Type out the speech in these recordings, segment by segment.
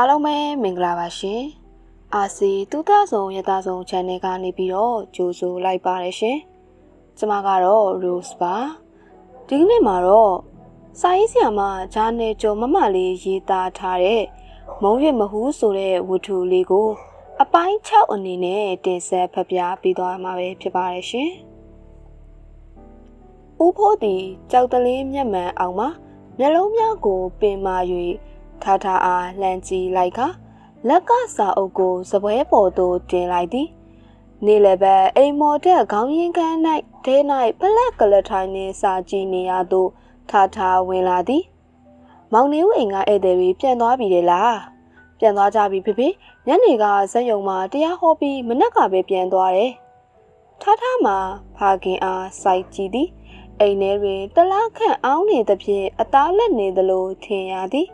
အားလုံးပဲမင်္ဂလာပါရှင်။အာစီတူတာဆောင်ရတာဆောင် channel ကနေပြီးတော့ကြိုဆိုလိုက်ပါတယ်ရှင်။ကျွန်မကတော့ Rose ပါ။ဒီကနေ့မှာတော့စာရေးဆရာမဂျာနယ်ကျော်မမလေးရေးသားထားတဲ့မုံရမဟူးဆိုတဲ့ဝတ္ထုလေးကို အပိုင်း6အနေနဲ့တင်ဆက်ဖတ်ပြပေးသွားမှာပဲဖြစ်ပါတယ်ရှင်။ဦးဖို့တီကြောက်တလင်းမျက်မှန်အောင်မှာမျက်လုံးများကိုပင်မာ၍ ထားထားအားလှမ်းကြည့်လိုက်ကလက်ကစာအုပ်ကိုစပွဲပေါ်သို့တင်လိုက်သည်နေလည်းပဲအိမ်မော်တဲ့ခေါင်းရင်းကန်း၌ဒဲ၌ပလက်ကလထိုင်နှင့်စာကြည့်နေရသို့ထားထားဝင်လာသည်မောင်နေဦးအိမ်ကဧည့်သည်တွေပြန်သွားပြီလေလားပြန်သွားကြပြီဖေဖေညနေကဇက်ယုံမှာတရားဟောပြီးမနက်ကပဲပြန်သွားတယ်ထားထားမှာဖာခင်အားစိုက်ကြည့်သည်အိမ်ထဲတွင်တလားခန့်အောင်းနေသဖြင့်အသားလက်နေသလိုထင်ရသည်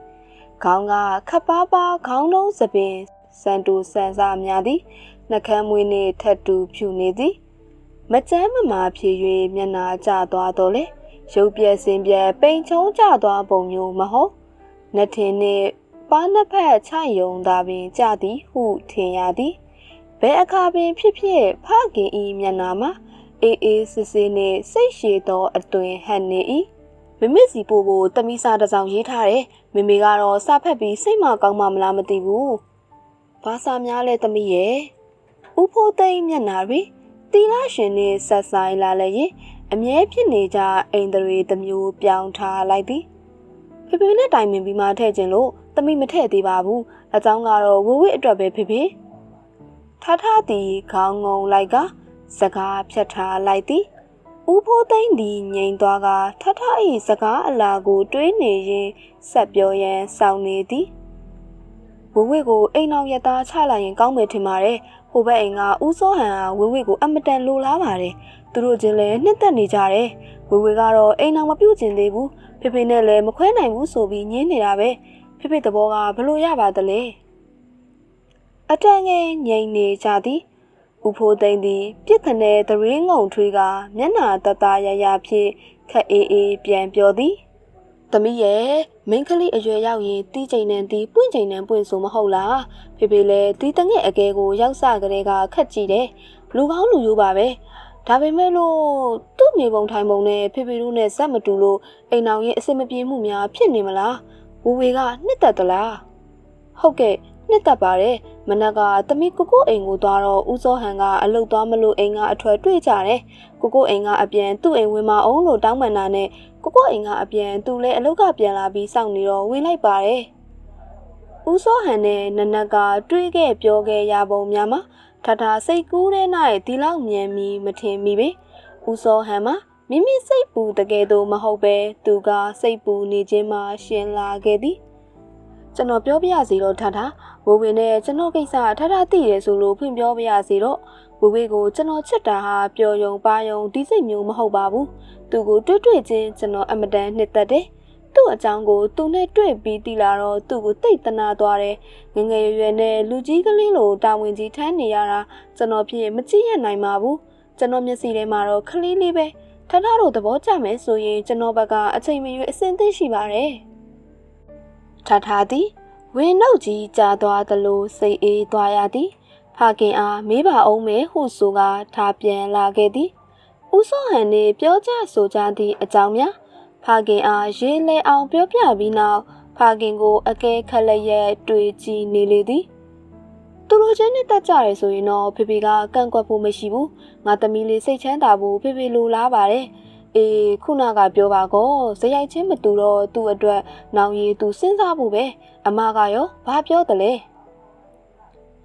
ခေါင်းကခပ်ပါးပါးခေါင်းလုံးစပင်စန်တူဆန်စားများသည်နှကမ်းမွေးနှင့်ထက်တူဖြူနေသည်မကျမ်းမမာဖြစ်၍မျက်နာကျသွားတော့လေရုပ်ပြက်စင်ပြက်ပိန်ချုံကျသွားပုံမျိုးမဟုတ်နှထင်နှင့်ပါးနှစ်ဖက်ချယုံသာပင်ကြသည်ဟုထင်ရသည်ဘယ်အခါပင်ဖြစ်ဖြစ်ဖခင်ဤမျက်နာမှာအေးအေးစစ်စစ်နှင့်စိတ်ရှည်သောအသွင်ဟန်နေ၏ မမစ်စီပို့ဖို့တမိစာတစ်စောင်ရေးထားတယ်မမေကတော့စာဖက်ပြီးစိတ်မကောင်းမှမလားမသိဘူးဘာစာများလဲတမိရဲ့ဥဖိုးသိမ့်မျက်နာရီတီလာရှင်နဲ့ဆက်ဆိုင်လာလည်းရင်အမြဲဖြစ်နေကြအိမ်တွေတစ်မျိုးပြောင်းထားလိုက်သည်ဖေဖေနဲ့တိုင်ပင်ပြီးမှထည့်ခြင်းလို့တမိမထည့်သေးပါဘူးအကြောင်းကတော့ဝဝိအတွက်ပဲဖေဖေထထသည်ခေါင်းငုံလိုက်ကစကားဖြတ်ထားလိုက်သည် ဦးဖိုးသိမ့်သည်ငိန်သွားကထထ၏စကားအလာကို တွေးနေရင်ဆက်ပြောရန်စောင့်နေသည်ဝဝိကိုအိမ်အောင်ရသားချလိုက်ရင်ကောင်းမယ်ထင်ပါတယ်ဟိုဘက်အိမ်ကဦးစောဟန်ကဝဝိကိုအမတန်လိုလားပါတယ်သူတို့ချင်းလည်းနှစ်သက်နေကြတယ်ဝဝိကတော့အိမ်အောင်မပြုတ်ကျင်သေးဘူးဖေဖေနဲ့လည်းမခွဲနိုင်ဘူးဆိုပြီးညင်းနေတာပဲဖေဖေသဘောကဘလို့ရပါသလဲအတန်ငယ်ငိန်နေကြသည် ဥဖိုးသိမ့်သည်ပြစ်ခနဲ့သရင်းငုံထွေးကမျက်နာတတရရဖြင့်ခက်အေးအေးပြန်ပြောသည်သမီးရဲ့မိန်းကလေးအရွယ်ရောက်ရင်တီးချိန်နဲ့တီးပွင့်ချိန်နဲ့ပွင့်ဆိုမဟုတ်လားဖေဖေလည်းတီးတငဲ့အကဲကိုရောက်စကလေးကခက်ကြည့်တယ်လူကောင်းလူရိုးပါပဲဒါပေမဲ့လို့သူ့နေပုံထိုင်ပုံနဲ့ဖေဖေတို့နဲ့ဇက်မတူလို့အိမ်အောင်ရင်အဆင်မပြေမှုများဖြစ်နေမလားဝူဝေကနှစ်သက်သလားဟုတ်ကဲ့ နှစ်သက်ပါတယ်မနက်ကသမီးကိုကိုအိမ်ကိုသွားတော့ဦးစောဟန်ကအလုတ်သွားမလို့အိမ်ကအထွယ်တွေ့ကြတယ်ကိုကိုအိမ်ကအပြန်သူ့အိမ်ဝင်မအောင်လို့တောင်းပန်တာနဲ့ကိုကိုအိမ်ကအပြန်သူလည်းအလုတ်ကပြန်လာပြီးစောင့်နေတော့ဝင်လိုက်ပါတယ်ဦးစောဟန်နဲ့နနက်ကတွေးခဲ့ပြောခဲ့ရပုံများမှာထထစိတ်ကူးတဲ့၌ဒီလောက်မြန်မီမထင်မိပေဦးစောဟန်မှာမိမိစိတ်ပူတကယ်တော့မဟုတ်ပဲသူကစိတ်ပူနေခြင်းမှရှင်လာခဲ့သည် ကျွန်တော်ပြောပြရစီတော့ထထဝဝင်းနဲ့ကျွန်တော်ကိစ္စထထသိတယ်ဆိုလို့ဖွင့်ပြောပြရစီတော့ဝဝင်းကိုကျွန်တော်ချစ်တာဟာပျော်ယုံပါယုံဒီစိတ်မျိုးမဟုတ်ပါဘူးသူကိုတွေ့တွေ့ချင်းကျွန်တော်အမတန်နှစ်သက်တယ်သူ့အကြောင်းကိုသူနဲ့တွေ့ပြီးတည်လာတော့သူ့ကိုတိတ်တနာသွားတယ်ငငယ်ရွယ်ရွယ်နဲ့လူကြီးကလေးလိုတာဝန်ကြီးထမ်းနေရတာကျွန်တော်ဖြစ်မကြည့်ရနိုင်ပါဘူးကျွန်တော်မျက်စိထဲမှာတော့ခလေးလေးပဲထထတို့သဘောကျမယ်ဆိုရင်ကျွန်တော်ဘက်ကအချိန်မရွေးအစင်သိရှိပါတယ် ထထသည်ဝင်းနှုတ်ကြီးကြာသွားသလိုစိတ်အေးသွားရသည်ဖခင်အားမေးပါအောင်မယ်ဟုဆိုကထားပြန်လာခဲ့သည်ဦးစောဟန်နှင့်ပြောကြဆိုကြသည့်အကြောင်းများဖခင်အားရေးလဲအောင်ပြောပြပြီးနောက်ဖခင်ကိုအကဲခက်လက်ရက်တွေ့ကြည့်နေလေသည်သူတို့ချင်းနဲ့တက်ကြရဲဆိုရင်တော့ဖေဖေကကန့်ကွက်ဖို့မရှိဘူးငါသမီးလေးစိတ်ချမ်းသာဖို့ဖေဖေလိုလားပါတယ် အေးခုနကပြောပါကောဇရိုက်ချင်းမတူတော့သူ့အတွက်နောင်ရီသူစဉ်းစားဖို့ပဲအမကရောဘာပြောတလဲ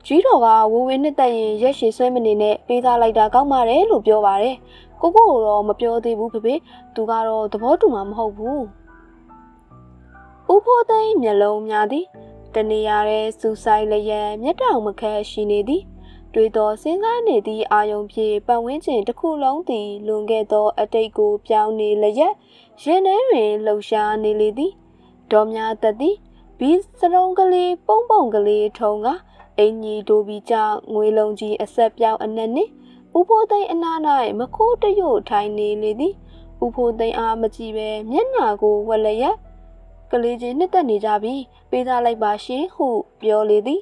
ကြီးတော်ကဝဝင်းနှစ်သက်ရင်ရက်ရှည်ဆွဲမနေနဲ့ပေးစားလိုက်တာကောင်းပါတယ်လို့ပြောပါတယ်ကိုကိုကတော့မပြောသေးဘူးဖေဖေသူကတော့သဘောတူမှာမဟုတ်ဘူးဦးဖိုးသိန်းမျက်လုံးများသည်တနေရတဲ့စူဆိုင်လျက်မျက်တောင်မခက်ရှိနေသည် တွေးတော်စဉ်းစားနေသည့်အာယုံဖြင့်ပတ်ဝန်းကျင်တစ်ခုလုံးသည်လွန်ခဲ့သောအတိတ်ကိုပြောင်းနေလျက်ရင်ထဲတွင်လှုပ်ရှားနေလေသည်ဒေါ်များသက်သည်ဘီစရုံးကလေးပုံပုံကလေးထုံကအင်ကြီးဒိုဘီကြငွေလုံးကြီးအဆက်ပြောင်းအနက်နှင့်ဥဖိုးသိန်းအနား၌မခိုးတရွတ်ထိုင်နေလေသည်ဥဖိုးသိန်းအားမကြည့်ပဲမျက်နာကိုဝက်လျက်ကလေးချင်းနှစ်သက်နေကြပြီပေးသားလိုက်ပါရှင်ဟုပြောလေသည်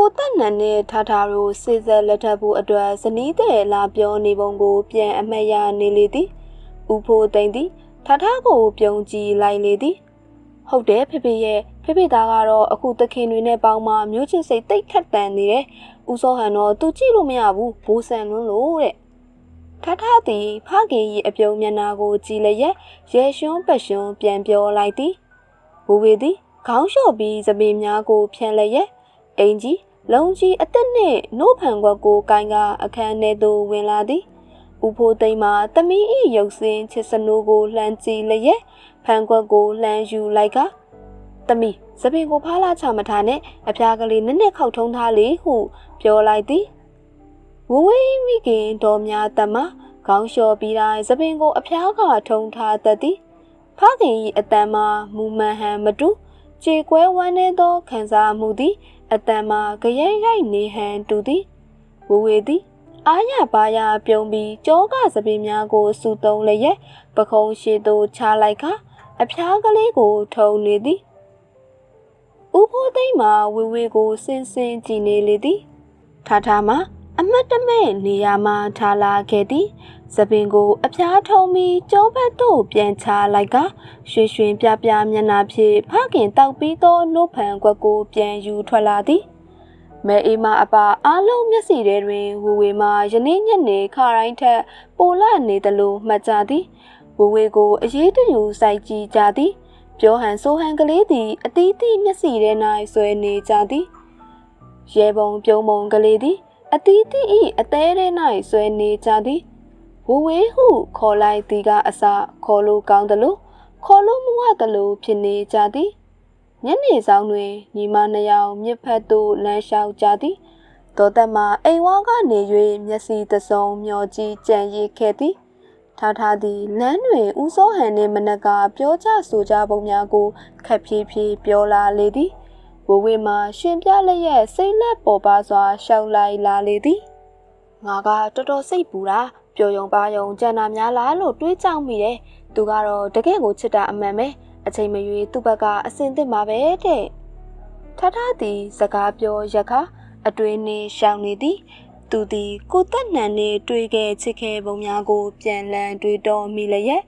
ကိုတက်နန်နဲ့ထာထာတို့စေစက်လက်ထပ်ဖို့အတွက်ဇနီးတဲ့လာပြောနေပုံကို ပြန်အမှတ်ရနေလေသည်ဥဖိုးသိမ့်သည်ထာထာကိုပြုံးကြည့်လိုက်လေသည်ဟုတ်တယ်ဖေဖေရဲ့ဖေဖေသားကတော့အခုတခင်တွေနဲ့ပေါင်းမှမျိုးချစ်စိတ်တိတ်ခတ်တန်နေတယ်။ဦးစောဟန်တော့သူကြည့်လို့မရဘူးဘိုးဆန်လွန်းလို့တဲ့။ထထသည်ဖခင်၏အပြုံးမျက်နှာကိုကြည့်လျက်ရဲရွှွန်းပရွှွန်းပြန်ပြောလိုက်သည်။ဘိုးဝေသည်ခေါင်းလျှော့ပြီးသပင်များကိုဖြန့်လျက်အင်ကြီး လုံးကြီးအသက်နှင့်နို့ဖန်ခွက်ကိုကိုင်းကအခန်းထဲသို့ဝင်လာသည်။ဦးဖိုးသိမ်းမှတမီး၏ရုပ်စင်းချစ်စနိုးကိုလှမ်းကြည့်လျက်ဖန်ခွက်ကိုလှမ်းယူလိုက်ကတမီစပင်ကိုဖားလာချမထားနဲ့အဖျားကလေးနက်နက်ခောက်ထုံးထားလေဟုပြောလိုက်သည်ဝဝေးမိခင်တော်များတမခေါင်းလျှော်ပြီးတိုင်းစပင်ကိုအဖျားကထုံးထားတတ်သည်ဖခင်၏အတန်မှာမူမှန်ဟန်မတူခြေကွဲဝမ်းနေသောခံစားမှုသည် အတန်မှာကြရိုက်ရိုက်နေဟန်တူသည်ဝဝေးသည်အာရပါရပြုံးပြီးကြောကစပင်များကိုစူတုံးလျက်ပခုံးရှိသို့ချလိုက်ကအဖျားကလေးကိုထုံနေသည်ဦးဖိုးသိမ့်မှာဝေဝေကိုစင်စင်ကြည်နေလေသည်ထားထားမှာအမတ်တမဲ့နေရာမှာထားလာခဲ့သည် သပင်ကိုအဖျားထုံပြီးကျောဘက်သို့ပြန်ချလိုက်ကရွှေရွှင်ပြပြမျက်နှာဖြင့်ဖခင်တောက်ပြီးသောနှုတ်ဖန်ကွက်ကိုပြန်ယူထွက်လာသည်မဲအေးမအပါအားလုံးမျက်စီထဲတွင်ဝူဝေမှယနေ့ညနေခရိုင်းထက်ပိုလနေသလိုမှတ်ကြသည်ဝူဝေကိုအရေးတယူစိုက်ကြည့်ကြသည်ပြောဟန်ဆိုဟန်ကလေးသည်အတီးတီမျက်စီထဲ၌ဆွဲနေကြသည်ရဲပုံပြုံးပုံကလေးသည်အတီးတီ၏အသေးထဲ၌ဆွဲနေကြသည် ဝဝေးဟုခေါ်လိုက်သည်ကအစခေါ်လို့ကောင်းသလိုခေါ်လို့မဝသလိုဖြစ်နေကြသည်ညနေဆောင်တွင်ညီမနှစ်ယောက်မြစ်ဖက်သို့လမ်းလျှောက်ကြသည်တော်သက်မှာအိမ်ဝါကနေ၍မျက်စိတစုံမျောကြည့်ကြံရည်ခဲ့သည်ထားထားသည်လမ်းတွင်ဦးစောဟန်နှင့်မနက်ကပြောကြဆိုကြပုံများကိုခက်ဖြည်းဖြည်းပြောလာလေသည်ဝဝေမှရှင်ပြလျက်စိတ်လက်ပေါ်ပါစွာရှောက်လိုက်လာလေသည်ငါကတော်တော်စိတ်ပူတာ ပျော်ယုံပါယုံကြံတာများလားလို့တွေးကြောက်မိတယ်သူကတော့တကယ့်ကိုချစ်တာအမှန်ပဲအချိန်မရွေးသူ့ဘက်ကအစင်သစ်မှာပဲတဲ့ထထသည်စကားပြောရခအတွင်းနှင်းရှောင်နေသည်သူသည်ကိုတက်နှံနှင့်တွေ့ခဲ့ချစ်ခဲ့ပုံများကို ပြန်လည်တွေးတောမိလျက်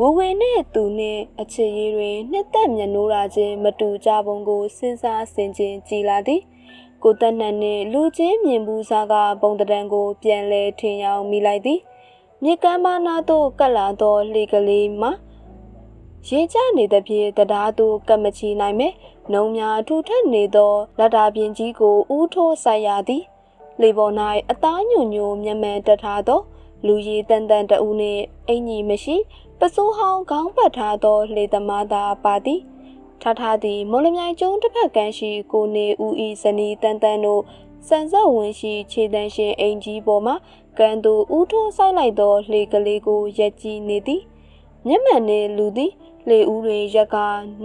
ဝဝေနှင့်သူနှင့်အချစ်ရေးတွင်နှစ်သက်မျက်နှိုးရာချင်းမတူကြပုံကိုစဉ်းစားဆင်ခြင်ကြည်လာသည်ကိုတက်နှံနှင့်လူချင်းမြင်ဘူးစားကပုံတံကိုပြန်လဲထင်ရောက်မိလိုက်သည် မြေကမ်းမနာသို့ကပ်လာသောလှေကလေးမှာရေကျနေသဖြင့်တရားသို့ကပ်မချီနိုင်မဲနှုံများထူထပ်နေသောလက်တာပြင်ကြီးကိုဥထိုးဆိုင်ရသည် လေပေါ်၌အသားညွညွမျက်မှန်တက်ထားသော လူရည်တန်တန်တအူးနှင့်အင်ကြီးမရှိ ပစိုးဟောင်းခေါင်းပတ်ထားသောလေသမားသာပါသည်ထထသည်မော်လမြိုင်ကျုံတစ်ဖက်ကန်းရှိကိုနေဦးဤဇနီးတန်တန်တို့စံဆက်ဝင်ရှိခြေတန်းရှင်အင်ကြီးပေါ်မှာ ကန်သူဦးထိုးဆိုင်လိုက်သောလှေကလေးကိုရက်ကြည့်နေသည်မျက်မှန်နှင့်လူသည်လေဦးတွင်ရက်က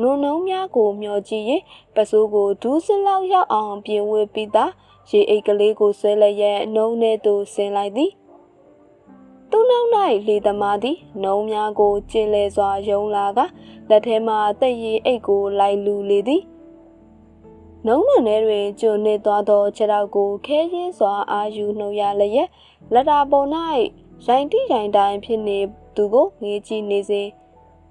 နုံနှုံများကိုမျောကြည့်၍ပစိုးကိုဒူးစလောက်ရောက်အောင်ပြင်ဝစ်ပြီးသားရေအိတ်ကလေးကိုဆွဲလက်ရဲ့နှုံးထဲသို့ဆင်းလိုက်သည်သူ့နောက်၌လေသမားသည်နှုံးများကိုကျင်လေစွာယုံလာကလက်ထဲမှတက်ရည်အိတ်ကိုလိုက်လူလေသည် နှုံးနှွန်ထဲတွင်ကျွနေသွားသောခြေထောက်ကိုခဲရင်းစွာအာယူနှုတ်ရလျက်လက်တာပေါ်၌ရိုင်တိရိုင်တိုင်းဖြစ်နေသူကိုငေးကြည့်နေစဉ်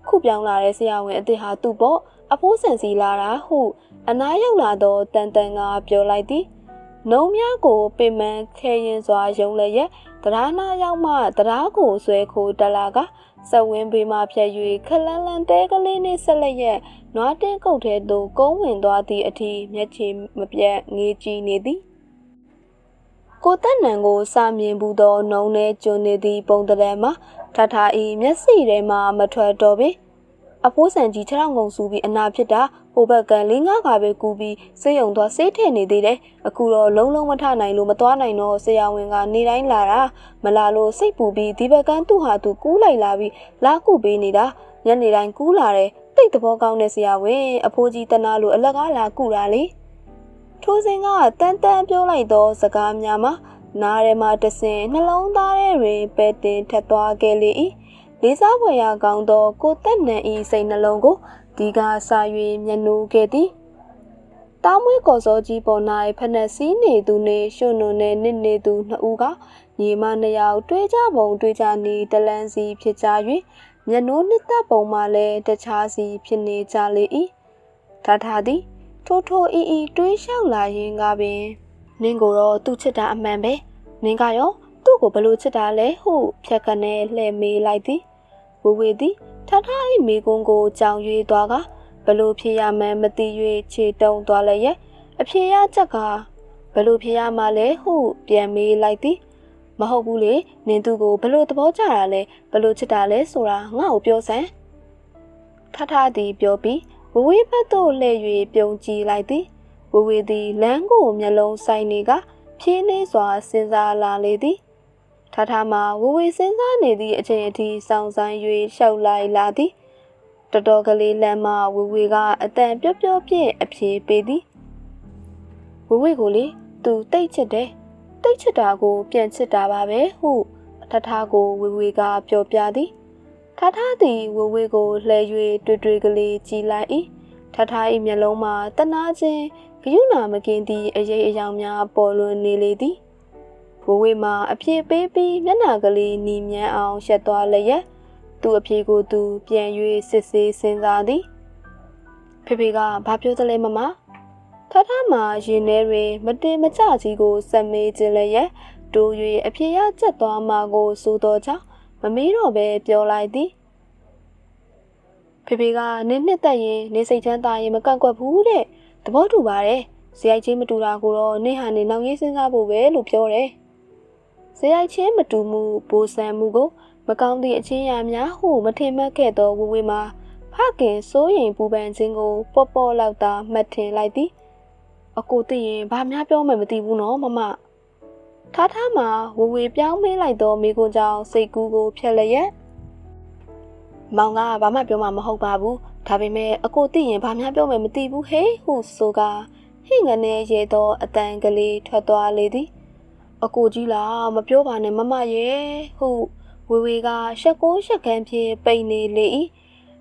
ခုပြောင်းလာတဲ့ဆရာဝန်အစ်စ်ဟာသူ့ပေါ့အဖိုးဆန်စီလာတာဟု အနားရောက်လာသောတန်တန်ကပြောလိုက်သည်နှုံများကိုပင်မခဲရင်စွာယုံလည်းရဲ့တရားနာရောက်မှတရားကိုဆွဲခိုးတလာက စဝင်းဘေးမှဖြတ်၍ခလန်းလန်းတဲကလေးနှင့်ဆက်လက်ရဲ့နွားတင်းကုတ်ထဲသို့ကုန်းဝင်သွားသည့်အထိမျက်ခြေမပြတ်ငေးကြည့်နေသည်ကိုတက်နံကိုစာမြင်ဘူးသောနှုံနဲ့ကျွနေသည့်ပုံတရံမှာထထဤမျက်စိထဲမှမထွက်တော့ပေအဖိုးဆန်ကြီးခြေထောက်ငုံဆူပြီးအနာဖြစ်တာ ဟိုဘက်ကလေးငါးခါပဲကူပြီးစေးရုံသွားစေးထည့်နေသေးတယ်အခုတော့လုံးလုံးမထနိုင်လို့မသွားနိုင်တော့ဆရာဝန်ကနေတိုင်းလာတာမလာလို့စိတ်ပူပြီးဒီဘက်ကန်းသူ့ဟာသူကူးလိုက်လာပြီးလာကူပေးနေတာညနေတိုင်းကူးလာတယ်တိတ်သဘောကောင်းတဲ့ဆရာဝန်အဖိုးကြီးတနာလို့အလက်ကားလာကူတာလေထိုးစင်ကတန်တန်ပြောလိုက်သောစကားများမှာနားထဲမှာတဆင်နှလုံးသားထဲတွင်ပဲ့တင်ထက်သွားခဲ့လေ၏လေးစားဖွယ်ရာကောင်းသောကိုတက်နန်ဤစိတ်နှလုံးကို ဒီကစာ၍မျက်နှိုးခဲ့သည်တားမွေးကော်စောကြီးပေါ်၌ဖနက်စည်းနေသူနှင့်ရွှွနုံနှင့်နစ်နေသူနှစ်ဦးကညီမနှစ်ယောက်တွေ့ကြပုံတွေ့ကြနေတလန်းစီဖြစ်ကြ၍မျက်နှိုးနှစ်သက်ပုံမှလည်းတခြားစီဖြစ်နေကြလေ၏ထာထာသည်ထိုးထိုးအီအီတွေးလျှောက်လာရင်ကပင်နင်းကိုတော့သူ့ချစ်တာအမှန်ပဲနင်းကရောသူ့ကိုဘလို့ချစ်တာလဲဟုဖြတ်ကနေလှည့်မေးလိုက်သည်ဝေဝေသည် ထထ၏မိကုန်းကိုကြောင်ရွေးသွားကဘလို့ဖြစ်ရမှန်းမသိ၍ခြေတုံသွားလည်းရဲ့အဖြေရချက်ကဘလို့ဖြစ်ရမှလဲဟုပြန်မေးလိုက်သည်မဟုတ်ဘူးလေနင်သူကိုဘလို့သဘောကျတာလဲဘလို့ချစ်တာလဲဆိုတာငါ့ကိုပြောစမ်းထထသည်ပြောပြီးဝဝေးဘက်သို့လှည့်၍ပြုံးကြည့်လိုက်သည်ဝဝေးသည်လမ်းကိုမျက်လုံးဆိုင်နေကဖြင်းနှင်းစွာစဉ်းစားလာလေသည် ထထမှဝဝေးစဉ်းစားနေသည့်အချိန်အထိစောင့်ဆိုင်၍ရှောက်လိုက်လာသည်တော်တော်ကလေးလမ်းမှဝဝေကအတန်ပျော့ပျော့ဖြင့်အပြေးပေးသည်ဝဝေကိုလေသူတိတ်ချစ်တယ်တိတ်ချစ်တာကိုပြန်ချစ်တာပါပဲဟုထထကိုဝဝေကပြောပြသည်ထထသည်ဝဝေကိုလှည့်၍တွေ့တွေ့ကလေးကြည်လိုက်၏ထထ၏မျက်လုံးမှာတနာခြင်းဂယုဏမကင်းသည့်အရေးအယောင်များပေါ်လွင်နေလေသည် ဝဝေမှာအပြေပေးပြီးမျက်နှာကလေးနီမြန်းအောင်ရှက်သွားလျက်သူ့အပြေကိုသူပြန်၍စစ်ဆေးစဉ်းစားသည်ဖေဖေကဘာပြောသလဲမမထထမှာရင်ထဲတွင်မတင်မကြကြီးကိုစက်မေးခြင်းလည်းရဲ့တိုး၍အပြေရကျက်သွားမှာကိုစိုးတော်ကြောင့်မမေးတော့ပဲပြောလိုက်သည်ဖေဖေကနင်းနှစ်သက်ရင်နေစိတ်ချမ်းသာရင်မကန့်ကွက်ဘူးတဲ့သဘောတူပါတယ်ဇယိုက်ချင်းမတူတာကိုတော့နင်းဟာနေနောက်ရေးစဉ်းစားဖို့ပဲလို့ပြောတယ် ဇယိုက်ချင်းမတူမှုဘိုးဆန်မှုကို မကောင်းသည့်အချင်းရာများဟုမထင်မှတ်ခဲ့သောဝဝေမှာဖခင်စိုးရင်ပူပန်ခြင်းကို ပေါ့ပေါ့လောက်သာမှတ်ထင်လိုက်သည်အကိုသိရင်ဘာများပြောမှမသိဘူးနော်မမထားထားမှာဝဝေပြောင်းမေးလိုက်သောမိကွန်းကြောင့်စိတ်ကူးကိုဖျက်လျက်မောင်ကဘာမှပြောမှမဟုတ်ပါဘူးဒါပေမဲ့အကိုသိရင်ဘာများပြောမှမသိဘူးဟေးဟုဆိုကဟိငနဲ့ရဲသောအတန်ကလေးထွက်သွားလေသည် အကိုကြီးလားမပြောပါနဲ့မမရဲ့ဟုဝေဝေကရှက်ကိုရှက်ခန်းဖြင့်ပိန်နေလေ၏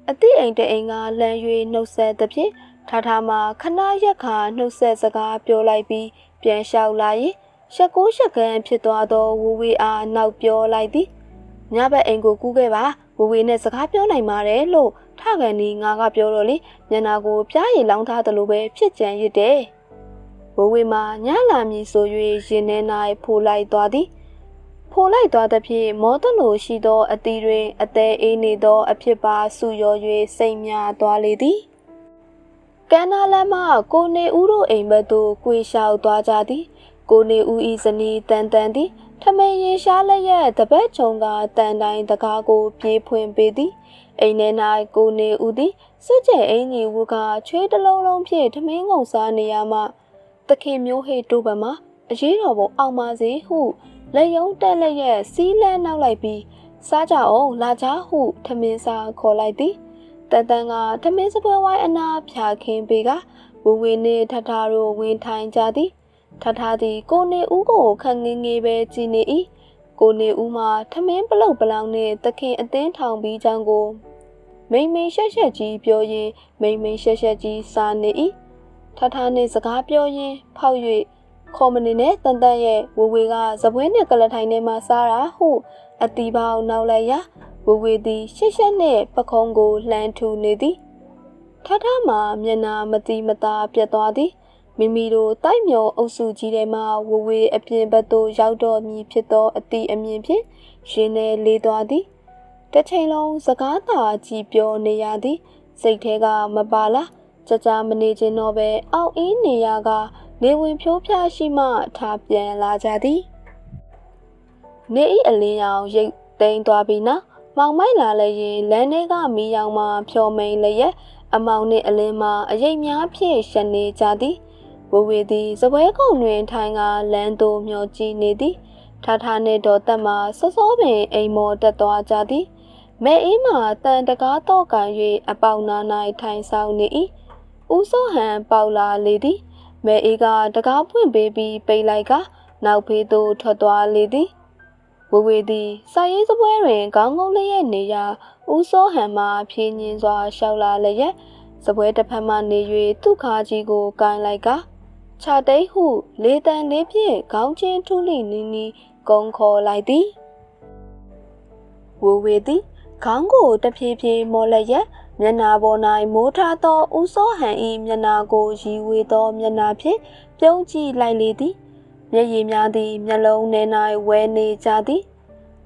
အသည့်အိမ်တအိမ်ကလှမ်း၍နှုတ်ဆက်သဖြင့်ထားထားမှခဏရက်ခါနှုတ်ဆက်စကားပြောလိုက်ပြီးပြန်လျှောက်လာရင်ရှက်ကိုရှက်ခန်းဖြစ်သွားသောဝေဝေအားနောက်ပြောလိုက်သည်ညဘက်အိမ်ကိုကူးခဲ့ပါဝေဝေနဲ့စကားပြောနိုင်ပါတယ်လို့ထကန်ဒီငါကပြောတော့လေညနာကိုပြားရည်လောင်းထားသလိုပဲဖြစ်ကြံရစ်တယ် ဝေဝေမှာညလာမည်ဆို၍ရင်ထဲ၌ဖိုးလိုက်သွားသည်ဖိုလိုက်သွားသဖြင့်မောတလိုရှိသောအတီတွင်အသေးအေးနေသော အဖြစ်ပါဆူရော၍စိတ်များသွားလေသည်ကန္နာလမ်းမှကိုနေဦးတို့အိမ်ဘက်သို့ကွေလျှောက်သွားကြသည် ကိုနေဦးဤဇနီးတန်တန်သည်ထမင်းရင်ရှားလက်ရက်တပတ်ချုံကတန်တိုင်းတကားကိုပြေးဖွင့်ပေးသည်အိမ်ထဲ၌ကိုနေဦးသည်စစ်ကျဲအင်ကြီးဝကချွေးတလုံးလုံးဖြင့်ထမင်းငုံစားနေရမှ တခင်မျိုးဟေတိုးပံမှာအရေးတော်ပုံအောင်ပါစေဟုလက်ယုံတက်လက်ရဲ့စီးလန်းနောက်လိုက်ပြီးစားကြအောင်လာကြဟုထမင်းစားခေါ်လိုက်သည်တန်တန်ကထမင်းစပွဲဝိုင်းအနာဖြာခင်းပေးကဝဝင်းနေထထတို့ဝင်ထိုင်ကြသည်ထထသည်ကိုနေဦးကိုခန့်ငင်းငေးပဲကြည်နေ၏ကိုနေဦးမှာထမင်းပလုတ်ပလောင်နှင့်တခင်အသင်းထောင်ပြီးကြောင်းကိုမိန်မိန်ရှက်ရှက်ကြီးပြောရင်းမိန်မိန်ရှက်ရှက်ကြီးစားနေ၏ ထထနှင့်စကားပြောရင်းဖောက်၍ခေါ်မနေနဲ့တန်တန်ရဲ့ဝဝေကဇပွဲနဲ့ကလထိုင်ထဲမှာစားတာဟုအတီပေါင်းနောက်လိုက်ရဝဝေသည်ရှက်ရှက်နဲ့ပခုံးကိုလှမ်းထူနေသည်ထထမှမျက်နာမတိမတာပြတ်သွားသည်မိမိတို့တိုက်မြော်အုပ်စုကြီးထဲမှဝဝေအပြင်ဘက်သို့ရောက်တော်မူဖြစ်သောအတီအမြင်ဖြင့်ရှင်နေလေးသွားသည်တစ်ချိန်လုံးစကားသာကြည်ပြောနေရသည်စိတ်ထဲကမပါလား ကြကြမနေခြင်းတော့ပဲအောက်အင်းနေရကနေဝင်ဖြိုးဖျားရှိမှထားပြန်လာကြသည်နေဤအလင်းရောင်ရိတ်သိမ်းသွားပြီနော်မောင်မိုက်လာလည်းရင်လမ်းထဲကမီးရောင်မှဖြော်မိန်လျက်အမောင်နှင့်အလင်းမှအရိပ်များဖြင့်ရှနေကြသည်ဝဝေသည်စပွဲကုံတွင်ထိုင်ကလမ်းသို့မျောကြည့်နေသည်ထားထားနှင့်တော်တက်မှစောစောပင်အိမ်မော်တက်သွားကြသည်မဲအေးမှတန်တကားတော့ကန်၍အပေါင်နာ၌ထိုင်ဆောင်နေ၏ ဦးစောဟန်ပေါလာလေသည်မဲအေးကတကားပွင့်ပေးပြီးပိတ်လိုက်ကနောက်ဖေးသို့ထွက်သွားလေသည်ဝဝေဝေသည်စာရေးစပွဲတွင်ခေါင်းငုံလျက်နေရာဦးစောဟန်မှဖြင်းညင်းစွာရှောက်လာလျက်စပွဲတစ်ဖက်မှနေ၍သူ့ခါကြီးကိုကိုင်းလိုက်ကခြာတိတ်ဟု လေတန်လေးဖြင့်ခေါင်းချင်းထုလိနီးနီးကုန်းခေါ်လိုက်သည်ဝေဝေသည်ခေါင်းကိုတဖြည်းဖြည်းမော်လျက် မျက်နာပေါ်၌မိုးထားသောဦးစောဟန်၏မျက်နာကိုရီဝေသောမျက်နာဖြင့်ပြုံးကြည့်လိုက်လေသည်မျက်ရည်များသည်မျက်လုံးထဲ၌ဝဲနေကြသည်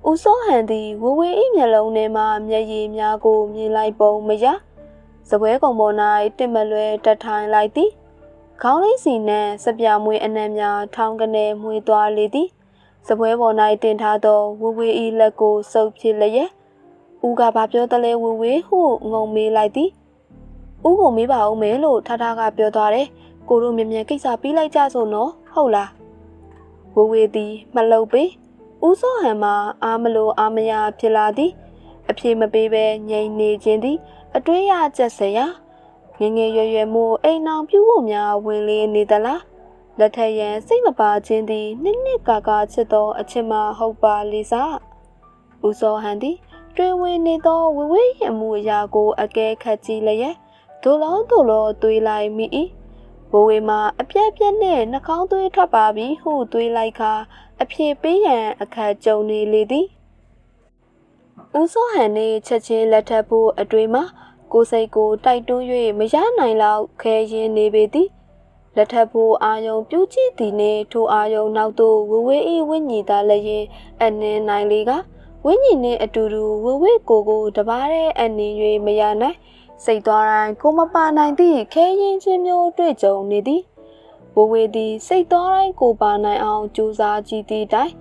ဦးစောဟန်သည်ဝဝေ၏မျက်လုံးထဲမှမျက်ရည်များကိုမြင်လိုက်ပုံမရစပွဲကုံပေါ်၌တစ်မလွဲတထိုင်လိုက်သည်ခေါင်းလေးစီနှင့်စပြမွေးအနှံများထောင်းကနေမွေသွားလေသည်စပွဲပေါ်၌တင်ထားသောဝဝေ၏လက်ကိုစုပ်ဖြစ်လျက် ဦးကဘာပြောတလဲဝဝေဟုငုံမေးလိုက်သည်ဦးကိုမေးပါဦးမယ်လို့ထထကပြောသွားတယ်ကိုတို့မြင်မြန်ကိစ္စပြီးလိုက်ကြစို့နော်ဟုတ်လားဝဝေသည်မလှုပ်ပေဦးစောဟန်မှာအာမလို့အာမရဖြစ်လာသည်အပြေမပေးပဲငြိမ်နေခြင်းသည်အတွေးရကြက်စရာငငယ်ရွယ်ရွယ်မို့အိမ်အောင်ပြုဖို့များဝင်လေနေသလားလက်ထက်ရန်စိတ်မပါခြင်းသည်နှစ်နှစ်ကာကာချစ်သောအချစ်မဟုတ်ပါလေစားဦးစောဟန်သည် တွေ့ဝင်နေသောဝဝေးရမှုအရာကိုအကဲခတ်ကြည့်လျက်ဒိုလောဒိုလောတွေးလိုက်မိ၏ဘိုးဝေမှာအပြက်ပြက်နဲ့နှာခေါင်းသွေးထွက်ပါပြီဟုတွေးလိုက်ခါအဖြေပေးရန်အခက်ကြုံနေလေသည်ဦးစောဟန်နေချက်ချင်းလက်ထပ်ဖို့အတွေ့မှာကိုစိတ်ကိုတိုက်တွန်း၍မရနိုင်လောက်ခဲရင်နေပေသည်လက်ထပ်ဖို့အာယုံပြုကြည့်သည်နှင့်ထိုအာယုံနောက်သို့ဝဝေးဤဝိညာဉ်သားလည်းရင်အနှင်းနိုင်လေက ဝိညာဉ်နှင့်အတူတူဝဝေးကိုကိုတပါးတဲ့အနှင်း၍မရနိုင်စိတ်သွားတိုင်းကိုမပါနိုင်သည့်ခဲရင်ချင်းမျိုးတွေ့ကြုံနေသည်ဝဝေသည်စိတ်သွားတိုင်းကိုပါနိုင်အောင်ကြိုးစားကြည့်သည့်တိုင်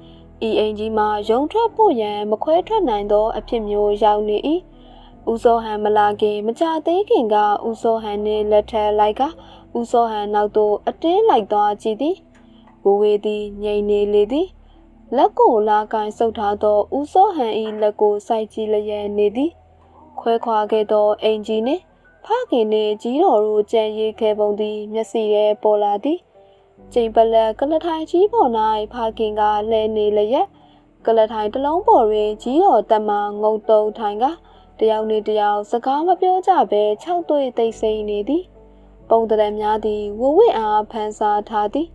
ဤအိမ်ကြီးမှာရုံထွက်ဖို့ရန်မခွဲထွက်နိုင်သောအဖြစ်မျိုးရောက်နေ၏ဦးစောဟန်မလာခင်မကြသေးခင်ကဦးစောဟန်နှင့်လက်ထပ်လိုက်ကဦးစောဟန်နောက်သို့အတင်းလိုက်သွားကြည့်သည်ဝဝေသည်ငြိမ်နေလေသည် လက်ကိုလာကင်ဆုပ်ထားသောဦးစောဟန်၏လက်ကိုစိုက်ကြည့်လျက်နေသည်ခွဲခွာခဲ့သောအင်ဂျီနှင့်ဖခင်နှင့်ကြီးတော်တို့ကြံရည်ခဲ့ပုံသည်မျက်စိရဲပေါ်လာသည်ကျိန်ပလက်ကလထိုင်ကြီးပေါ်၌ဖခင်ကလဲနေလျက်ကလထိုင်တစ်လုံးပေါ်တွင်ကြီးတော်တက်မှငုံတုံထိုင်ကတယောက်နေတယောက်စကားမပြောကြဘဲ၆တွေ့သိစိမ့်နေသည် ပုံတရံများသည်ဝဝိအားဖန်ဆာထားသည်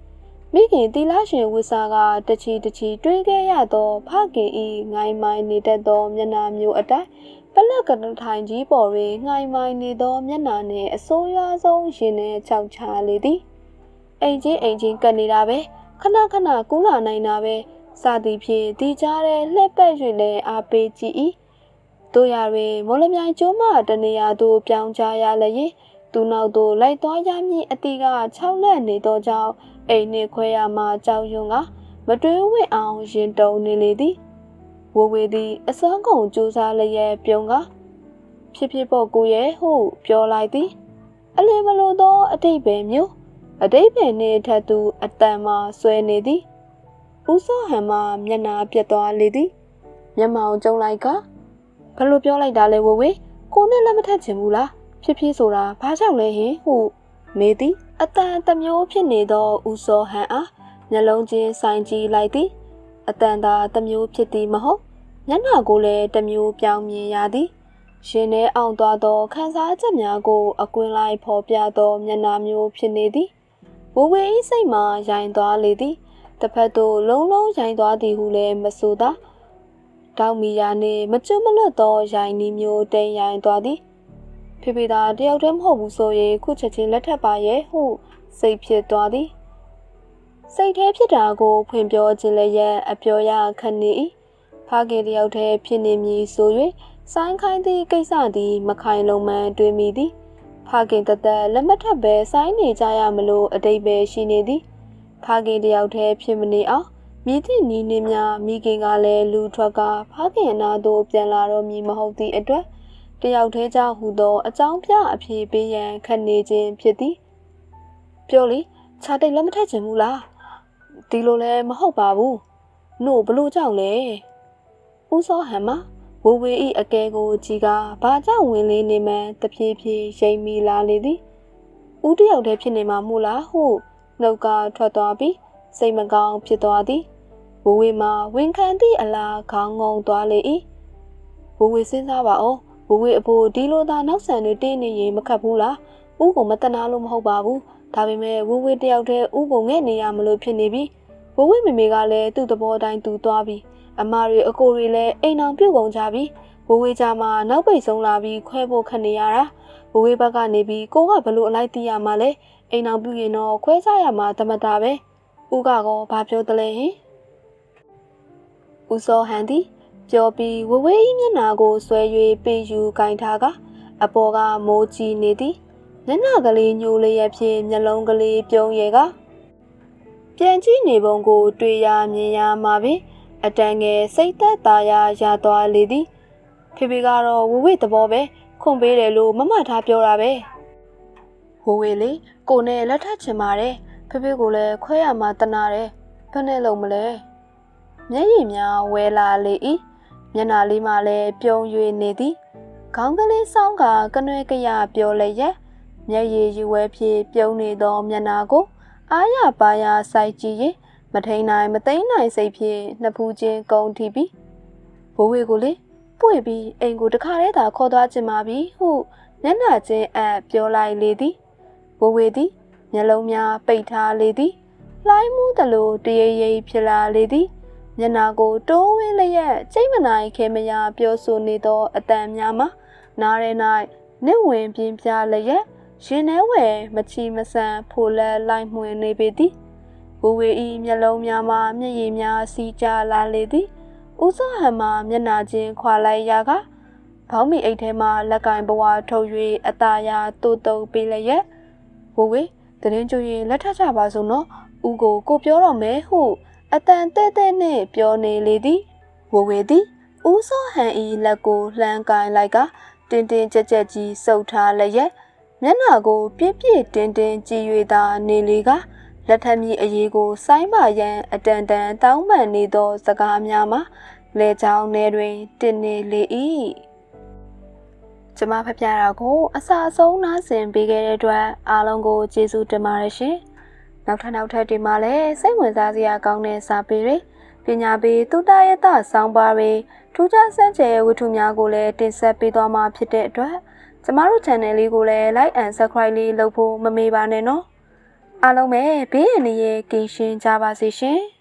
မိခင်တီလာရှင်ဝိစာကတချီတချီတွေးခဲ့ရသောဖခင်ဤငိုင်းမိုင်းနေတတ်သောမျက်နှာမျိုးအတိုင်းပလက်ကနထိုင်ကြီးပေါ်တွင်ငိုင်းမိုင်းနေသောမျက်နှာနှင့်အဆိုးရွားဆုံးရင်နှင့်ခြောက်ချလေသည်အိမ်ချင်းအိမ်ချင်းကပ်နေတာပဲခဏခဏကူးလာနိုင်တာပဲစသည်ဖြင့်ဒီကြားထဲလှက်ပက်၍လည်းအားပေးကြည့်၏တို့ရတွင်မော်လမြိုင်ကျိုးမှတနေရာသို့ပြောင်းကြရလျင်သူနောက်သို့လိုက်သွားရမည်အတိက6လက်နေသောကြောင့်အိမ်နှင့်ခွဲရမှကြောက်ရွံ့ကမတွေးဝင့်အောင်ရင်တုံနေလေသည်ဝဝေသည်အစွမ်းကုန်ကြိုးစားလျက်ပြုံးကဖြစ်ဖြစ်ပေါ့ကိုရဲ့ဟုပြောလိုက်သည်အလင်းမလို့သောအတိတ်ပဲမျိုးအတိတ်ပဲနှင့်ထက်သူအတန်မှဆွဲနေသည်ဦးစောဟန်မှမျက်နာပြတ်သွားလေသည်မျက်မှောင်ကျုံလိုက်ကဘလို့ပြောလိုက်တာလဲဝဝေကိုနဲ့လက်မထက်ချင်ဘူးလားဖြစ်ဖြစ်ဆိုတာဘာကြောင့်လဲဟင်ဟုမေးသည် အတန်တမျိုးဖြစ်နေသောဦးစောဟန်အားမျက်လုံးချင်းဆိုင်ကြည့်လိုက်သည်အတန်သာတမျိုးဖြစ်သည်မဟုတ်မျက်နှာကိုလည်းတမျိုးပြောင်းမြင်ရသည်ရှင်ထဲအောင်သွားသောခန်းစားချက်များကိုအကွင်းလိုက်ဖော်ပြသောမျက်နှာမျိုးဖြစ်နေသည်ဝဝေဤစိတ်မှာရိုင်သွားလေသည်တစ်ဖက်သို့လုံးလုံးရိုင်သွားသည်ဟုလည်းမဆိုသာတောက်မီယာနှင့်မကျွမလွတ်သောရိုင်နီမျိုးတိမ်ရိုင်သွားသည် ဖေဖေသာတယောက်တည်းမဟုတ်ဘူးဆိုရင်ခုချက်ချင်းလက်ထပ်ပါရဲ့ဟုစိတ်ဖြစ်သွားသည်စိတ်แท้ဖြစ်တာကိုဖွင့်ပြောခြင်းလည်းရဲ့အပြောရခက်နေ၏ဖခင်တယောက်တည်းဖြစ်နေမည်ဆို၍ဆိုင်းခိုင်းသည့်ကိစ္စသည် မခိုင်လုံမှန်တွေးမိသည်ဖခင်တသက်လက်မထပ်ပဲဆိုင်းနေကြရမလို့အတိတ်ပဲရှိနေသည်ဖခင်တယောက်တည်းဖြစ်မနေအောင်မြည်သည့်နီးနှင်းများမိခင်ကလည်းလူထွက်ကဖခင်အနာသို့ပြန်လာတော့မည်မဟုတ်သည့်အတွက် တယောက်တည်းကြောင့်ဟူသောအကြောင်းပြအဖြေပေးရန်ခက်နေခြင်းဖြစ်သည်ပြောလေခြာတိတ်လက်မထက်ချင်ဘူးလားဒီလိုလည်းမဟုတ်ပါဘူးနို့ဘလို့ကြောင့်လဲဦးစောဟန်မှာဝဝေဤအကဲကိုကြီးကဘာကြောင့်ဝင်လေးနေမှန်းတဖြည်းဖြည်းရိမ်မိလာလေသည်ဦးတယောက်တည်းဖြစ်နေမှာမို့လားဟုနှုတ်ကထွက်သွားပြီးစိတ်မကောင်းဖြစ်သွားသည်ဝဝေမှာဝန်ခံသည့်အလားခေါင်းငုံသွားလေ၏ဝဝေစဉ်းစားပါအောင် ဝဝေအဖိုးဒီလိုသာနောက်ဆန်တွေတင်းနေရင်မခတ်ဘူးလားဥကိုမတနာလို့မဟုတ်ပါဘူးဒါပေမဲ့ဝဝေတယောက်တည်းဥကိုငဲ့နေရမလို့ဖြစ်နေပြီဝဝေမေမေကလည်းသူ့သဘောတိုင်းသူသွားပြီအမတွေအကိုတွေလည်းအိမ်အောင်ပြုတ်ကုန်ကြပြီဝဝေကြမှာနောက်ပိတ်ဆုံးလာပြီးခွဲဖို့ခက်နေရတာဝဝေဘက်ကနေပြီးကိုကဘလို့အလိုက်တီးရမှာလဲအိမ်အောင်ပြုတ်ရင်တော့ခွဲကြရမှာတမတာပဲဥကကောဘာပြောတလဲဟင်ဦးစောဟန်သည် ပြောပြီးဝဝေးမျက်နာကိုဆွဲ၍ပေးယူကင်ထားကအပေါ်ကမိုးကြီးနေသည်မျက်နှာကလေးညိုလျက်ဖြင့်မျက်လုံးကလေးပြုံးရကပြန်ကြည့်နေပုံကို တွေ့ရမြင်ရမှာပင်အတန်ငယ်စိတ်သက်သာရာရသွားလေသည်ဖေဖေကတော့ဝဝေးသဘောပဲခွန်ပေးတယ်လို့မမထားပြောတာပဲဝဝေးလေကိုနဲ့လက်ထပ်ချင်ပါတယ်ဖေဖေကိုလည်းခွဲရမှာတနာတယ်ဘယ်နဲ့လုံးမလဲမျက်ရည်များဝဲလာလေ၏ မျက်နှာလေးမှလည်းပြုံး၍နေသည်ခေါင်းကလေးဆောင်းကကနွဲကရပြောလျက်မျက်ရည်ယူဝဲဖြင့်ပြုံးနေသောမျက်နှာကိုအားရပါရစိုက်ကြည့်ရင်မထိန်နိုင်မသိမ်းနိုင်စိတ်ဖြင့်နှစ်ဖူးချင်းကုန်းထီပြီးဘိုးဝေကိုလေပွေပြီးအိမ်ကိုတခါတည်းသာခေါ်သွားခြင်းပါပြီဟုမျက်နှာချင်းအပ်ပြောလိုက်လေသည်ဘိုးဝေသည်မျက်လုံးများပိတ်ထားလေသည်လှိုင်းမှုတလို့တရေရိပ်ဖြစ်လာလေသည် မျက်နာကိုတိုးဝင်းလျက်စိတ်မနိုင်ခဲမရပြောဆိုနေသောအတန်များမှာနားရဲ၌နှင့်ဝင်ပြင်းပြလျက်ရင်ထဲဝယ်မချီမဆန်ဖိုလဲလိုက်မှွင်နေပေသည်ဝဝေဤမျက်လုံးများမှာမျက်ရည်များစီးကျလာလေသည်ဦးစောဟန်မှာမျက်နာချင်းခွာလိုက်ရာကဘောင်းမီအိတ်ထဲမှလက်ကင်ဘဝထုတ်၍အตาရတိုးတုံပေးလျက်ဝဝေတရင်ကျွရင်လက်ထပ်ကြပါစို့နော်ဦးကိုကိုပြောတော့မယ်ဟု အတန်တဲ့တဲ့နဲ့ပြောနေလေသည်ဝဝေသည်ဦးစောဟန်ဤလက်ကိုလှမ်းကင်လိုက်ကတင်းတင်းကြက်ကြက်ကြီးစုပ်ထားလျက်မျက်နှာကိုပြည့်ပြည့်တင်းတင်းကြည်၍သာနေလေကလက်ထက်မြည်အရေးကိုစိုင်းပါရန်အတန်တန်တောင်းပန်နေသောစကားများမှာလေချောင်းထဲတွင်တင်နေလေ၏ကျမဖပြတာကိုအစာဆုံးနားဆင်ပေးခဲ့တဲ့အတွက်အားလုံးကိုကျေးဇူးတင်ပါတယ်ရှင်။ နောက်ထပ်နောက်ထပ်ဒီမှာလည်းစိတ်ဝင်စားစရာကောင်းတဲ့စာပေတွေပညာပေးသုတရတဆောင်းပါးတွေထူးခြားစမ်းကြဲဝတ္ထုများကိုလည်းတင်ဆက်ပေးသွားမှာဖြစ်တဲ့အတွက်ကျမတို့ channel လေးကိုလည်း like and subscribe လေးလုပ်ဖို့မမေ့ပါနဲ့နော်အားလုံးပဲဘေးရန်ရဲ့ကင်းရှင်းကြပါစေရှင်။